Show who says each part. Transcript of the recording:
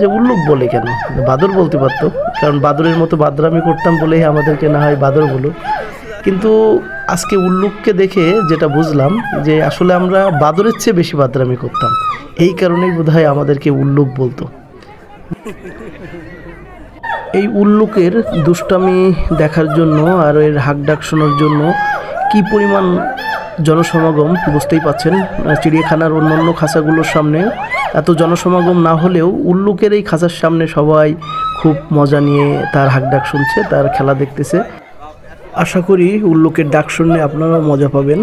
Speaker 1: যে উল্লুক বলে কেন? বাদর বলতে পারতো। কারণ বাদরের মতো বাদরামি করতাম বলেই আমাদেরকে না হয় বাদর বলো কিন্তু আজকে উল্লুককে দেখে যেটা বুঝলাম, যে আসলে আমরা বাদরের চেয়ে বেশি বাদরামি করতাম। এই কারণেই বোধহয় আমাদেরকে উল্লুক বলতো। এই উল্লুকের দুষ্টামি দেখার জন্য আর এর হাক ডাক শোনার জন্য কি পরিমাণ জনসমাগম, বুঝতেই পাচ্ছেন, চিড়িয়াখানার অন্যান্য খাঁচাগুলোর সামনে এত জনসমাগম না হলেও উল্লুকের এই খাঁচার সামনে সবাই খুব মজা নিয়ে তার হাক ডাক শুনছে তার খেলা দেখতেছে আশা করি উল্লুকের ডাক শুনলে আপনারাও মজা পাবেন